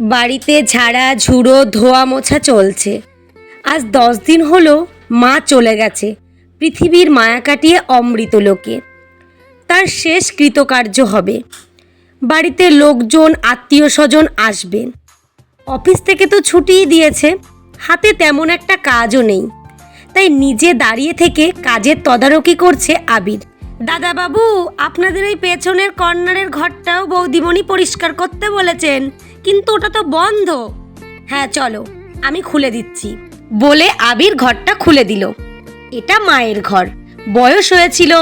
বাড়িতে ঝাড়া, ঝুড়ো, ধোয়া মোছা চলছে। আজ দশ দিন হলো মা চলে গেছে। পৃথিবীর মায়া কাটিয়ে অমৃত লোকে। তার শেষ কৃতকার্য হবে। বাড়িতে লোকজন আত্মীয় স্বজন আসবেন অফিস থেকে তো ছুটিই দিয়েছে। হাতে তেমন একটা কাজও নেই। তাই নিজে দাঁড়িয়ে থেকে কাজের তদারকি করছে আবির। দাদা বাবু আপনাদের ওই পেছনের কর্নারের ঘরটাও বৌদিমণি পরিষ্কার করতে বলেছেন। কিন্তু ওটা তো বন্ধ। হ্যাঁ চলো, আমি খুলে দিচ্ছি। বলে আবির ঘরটা খুলে দিল। এটা মায়ের ঘর। বয়স হয়েছিল,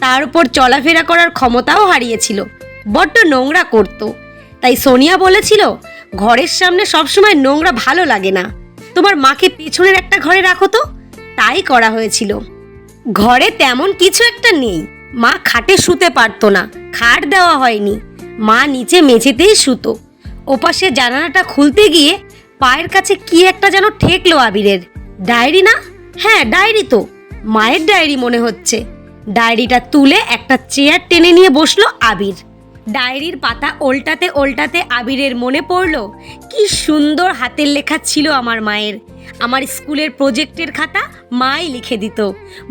তার উপর চলাফেরা করার ক্ষমতাও হারিয়েছিল। বড্ড নোংরা করতো। তাই সোনিয়া বলেছিল, ঘরের সামনে সবসময় নোংরা ভালো লাগে না। তোমার মাকে পেছনের একটা ঘরে রাখো তো। তাই করা হয়েছিল। ঘরে তেমন কিছু একটা নেই। মা খাটে শুতে পারতো না। খাট দেওয়া হয়নি। মা নিচে মেঝেতেই শুতো। ওপাশে জানালাটা খুলতে গিয়ে পায়ের কাছে কি একটা যেন ঠেকলো আবিরের। ডায়েরি না? হ্যাঁ ডায়েরি তো। মায়ের ডায়েরি মনে হচ্ছে। ডায়েরিটা তুলে একটা চেয়ার টেনে নিয়ে বসল আবির। ডায়েরির পাতা ওল্টাতে ওল্টাতে আবিরের মনে পড়ল, কি সুন্দর হাতের লেখা ছিল আমার মায়ের। আমার স্কুলের প্রজেক্টের খাতা মাই লিখে দিত।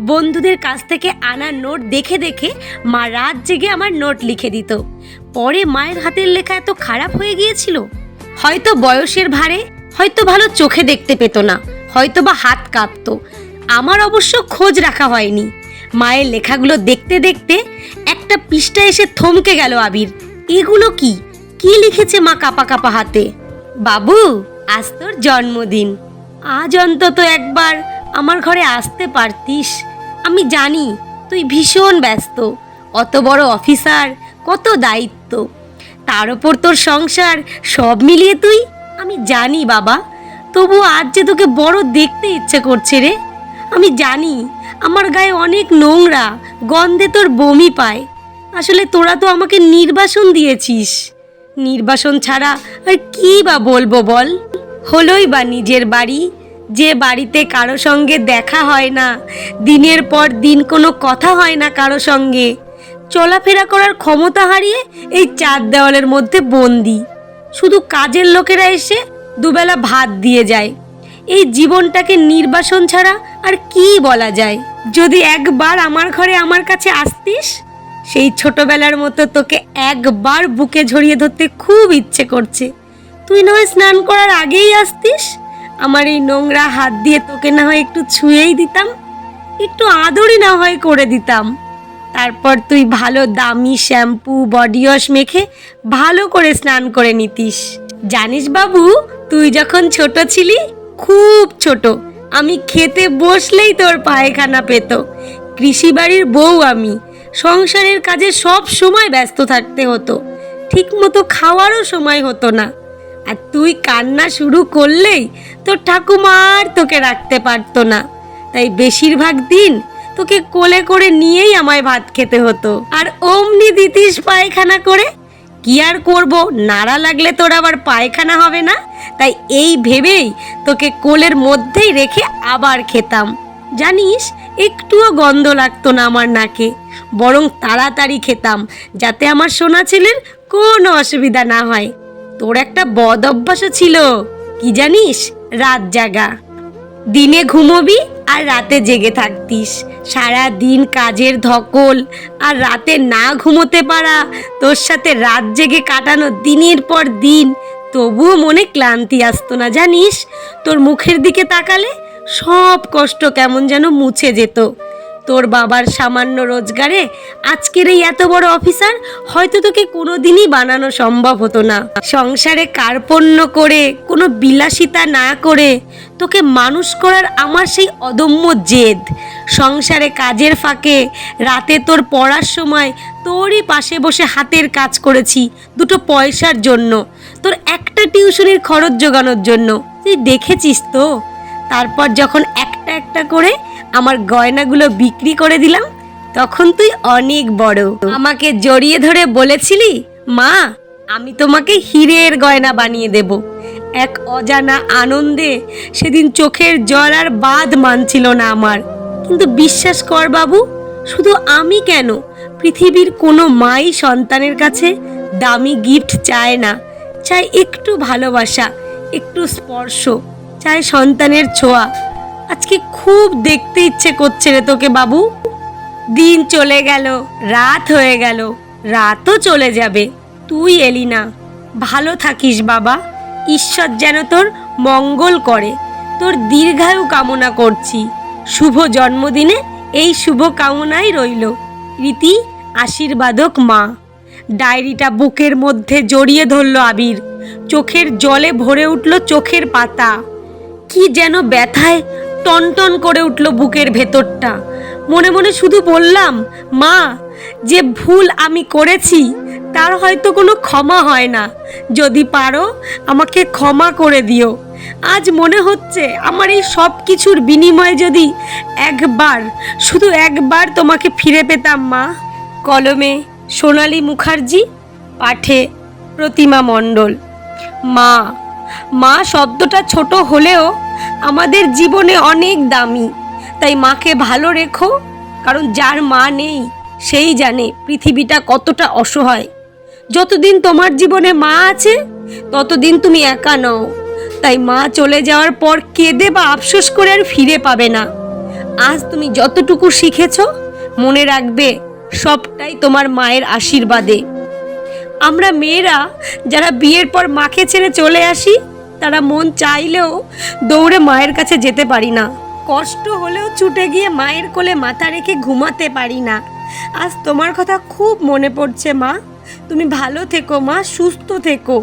বন্ধুদের কাছ থেকে আনা নোট দেখে দেখে মা রাত জেগে আমার নোট লিখে দিত। পরে মায়ের হাতের লেখা এত খারাপ হয়ে গিয়েছিল। হয়তো বয়সের ভারে হয়তো ভালো চোখে দেখতে পেত না, হয়তো বা হাত কাঁপতো। আমার অবশ্য খোঁজ রাখা হয়নি। মায়ের লেখাগুলো দেখতে দেখতে একটা পৃষ্ঠা এসে থমকে গেল আবির। এগুলো কি? কি লিখেছে মা কাপা কাপা হাতে? বাবু, আজ তোর জন্মদিন। আজ অন্তত একবার আমার ঘরে আসতে পারতিস। আমি জানি তুই ভীষণ ব্যস্ত, অত বড় অফিসার, কত দায়িত্ব। তার ওপর তোর সংসার সব মিলিয়ে তুই? আমি জানি বাবা, তবু আজ যে তোকে বড় দেখতে ইচ্ছে করছে রে। আমি জানি আমার গায়ে অনেক নোংরা গন্ধে তোর বমি পায়। আসলে তোরা তো আমাকে নির্বাসন দিয়েছিস। নির্বাসন ছাড়া আর কি বা বলব বল? হলোই বা নিজের বাড়ি। যে বাড়িতে কারও সঙ্গে দেখা হয় না, দিনের পর দিন কোনো কথা হয় না কারও সঙ্গে। চলাফেরা করার ক্ষমতা হারিয়ে এই চার দেওয়ালের মধ্যে বন্দি। শুধু কাজের লোকেরা এসে দুবেলা ভাত দিয়ে যায়। এই জীবনটাকে নির্বাসন ছাড়া আর কি বলা যায়? যদি একবার আমার ঘরে আমার কাছে আসতিস, সেই ছোটবেলার মতো তোকে একবার বুকে ঝরিয়ে ধরতে খুব ইচ্ছে করছে। তুই না হয় স্নান করার আগেই আসতিস? আমার এই নোংরা হাত দিয়ে তোকে না হয় একটু ছুঁয়েই দিতাম, একটু আদরই না হয় করে দিতাম। তারপর তুই ভালো দামি শ্যাম্পু বডি ওয়াশ মেখে ভালো করে স্নান করে নিতিস। জানিস বাবু, তুই যখন ছোট ছিলি, খুব ছোট, আমি খেতে বসলেই তোর পায়খানা পেত। কৃষি বাড়ির বউ আমি, সংসারের কাজে সব সময় ব্যস্ত থাকতে হতো, ঠিকমতো খাওয়ারও সময় হতো না। আর তুই কান্না শুরু করলেই তোর ঠাকুমার তোকে রাখতে পারতো না। তাই বেশিরভাগ দিন তোকে কোলে করে নিয়েই আমায় ভাত খেতে হতো। আর অমনি দিতিস পায়খানা করে। কি আর করব? নাড়া লাগলে তোর আবার পায়খানা হবে না। তাই এই ভেবেই তোকে কোলের মধ্যেই রেখে আবার খেতাম। জানিস, একটুও গন্ধ লাগতো না আমার নাকে। বরং তাড়াতাড়ি খেতাম, যাতে আমার সোনা ছেলের কোনো অসুবিধা না হয়। তোর একটা বদ অভ্যাসও ছিল। কি জানিস? রাত জাগা। দিনে ঘুমোবি আর রাতে জেগে থাকতিস। সারা দিন কাজের ধকল আর রাতে না ঘুমোতে পারা। তোর সাথে রাত জেগে কাটানো দিনের পর দিন। তবুও মনে ক্লান্তি আসতো না, জানিস? তোর মুখের দিকে তাকালে সব কষ্ট কেমন যেন মুছে যেত। তোর বাবার সামান্য রোজগারে আজকের এই এত বড় অফিসার হয়তো তোকে কোনোদিনই বানানো সম্ভব হতো না। সংসারে কার্পণ্য করে, কোনো বিলাসিতা না করে তোকে মানুষ করার আমার সেই অদম্য জেদ। সংসারে কাজের ফাঁকে, রাতে তোর পড়ার সময় তোরই পাশে বসে হাতের কাজ করেছি দুটো পয়সার জন্য, তোর একটা টিউশনির খরচ জোগানোর জন্য। তুই দেখেছিস তো? তারপর যখন একটা একটা করে আমার গয়নাগুলো বিক্রি করে দিলাম, তখন তুই অনেক বড়। আমাকে জড়িয়ে ধরে বলেছিলি, মা, আমি তোমাকে হীরের গয়না বানিয়ে দেব। এক অজানা আনন্দে সেদিন চোখের জল আর বাদ মানছিল না আমার। কিন্তু বিশ্বাস কর বাবু, শুধু আমি কেন? পৃথিবীর কোনো মাই সন্তানের কাছে দামি গিফট চায় না। চাই একটু ভালোবাসা, একটু স্পর্শ, চায় সন্তানের ছোঁয়া। আজকে খুব দেখতে ইচ্ছে করছে রে তোকে বাবু। দিন চলে গেল, রাত হয়ে গেল, রাতও চলে যাবে, তুই এলি না। ভালো থাকিস বাবা, ঈশ্বর যেন তোর মঙ্গল করে। তোর দীর্ঘায়ু কামনা করছি। শুভ জন্মদিনে এই শুভ কামনাই রইল। রীতি আশীর্বাদক মা। ডায়েরিটা বুকের মধ্যে জড়িয়ে ধরল আবির। চোখের জলে ভরে উঠল চোখের পাতা। কি যেন ব্যথায় টনটন করে উঠল বুকের ভেতরটা। মনে মনে শুধু বললাম, মা, যে ভুল আমি করেছি, তার হয়তো কোনো ক্ষমা হয় না। যদি পারো, আমাকে ক্ষমা করে দিও। আজ মনে হচ্ছে আমার এই সব কিছুর বিনিময়ে যদি একবার, শুধু একবার তোমাকে ফিরে পেতাম, মা। কলমে সোনালি মুখার্জি, পাঠে প্রতিমা মণ্ডল। মা মা শব্দটা ছোট হলেও আমাদের জীবনে অনেক দামি। তাই মাকে ভালো রেখো, কারণ যার মা নেই, সেই জানে পৃথিবীটা কতটা অসহায়। যতদিন তোমার জীবনে মা আছে, ততদিন তুমি একা নও। তাই মা চলে যাওয়ার পর কেঁদে বা আফসোস করে আর ফিরে পাবে না। আজ তুমি যতটুকু শিখেছ, মনে রাখবে সবটাই তোমার মায়ের আশীর্বাদে। আমরা মেয়েরা, যারা বিয়ের পর মাকে ছেড়ে চলে আসি তারা মন চাইলেও দৌড়ে মায়ের কাছে যেতে পারি না। কষ্ট হলেও ছুটে গিয়ে মায়ের কোলে মাথা রেখে ঘুমাতে পারি না। আজ তোমার কথা খুব মনে পড়ছে, মা। তুমি ভালো থেকো, মা। সুস্থ থেকো।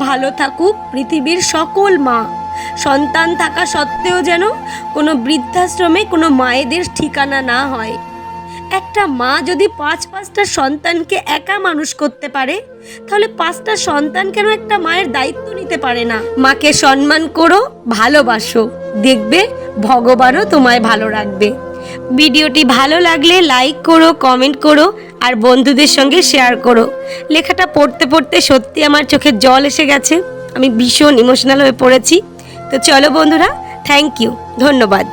ভালো থাকুক পৃথিবীর সকল মা। সন্তান থাকা সত্ত্বেও যেন কোনো বৃদ্ধাশ্রমে কোনো মায়েদের ঠিকানা না হয়। একটা মা যদি পাঁচ পাঁচটা সন্তানকে একা মানুষ করতে পারে, তাহলে পাঁচটা সন্তান কেন একটা মায়ের দায়িত্ব নিতে পারে না? মাকে সম্মান করো, ভালোবাসো। দেখবে ভগবানও তোমায় ভালো রাখবে। ভিডিওটি ভালো লাগলে লাইক করো কমেন্ট করো, আর বন্ধুদের সঙ্গে শেয়ার করো। লেখাটা পড়তে পড়তে সত্যি আমার চোখে জল এসে গেছে। আমি ভীষণ ইমোশনাল হয়ে পড়েছি। তো চলো বন্ধুরা থ্যাংক ইউ ধন্যবাদ।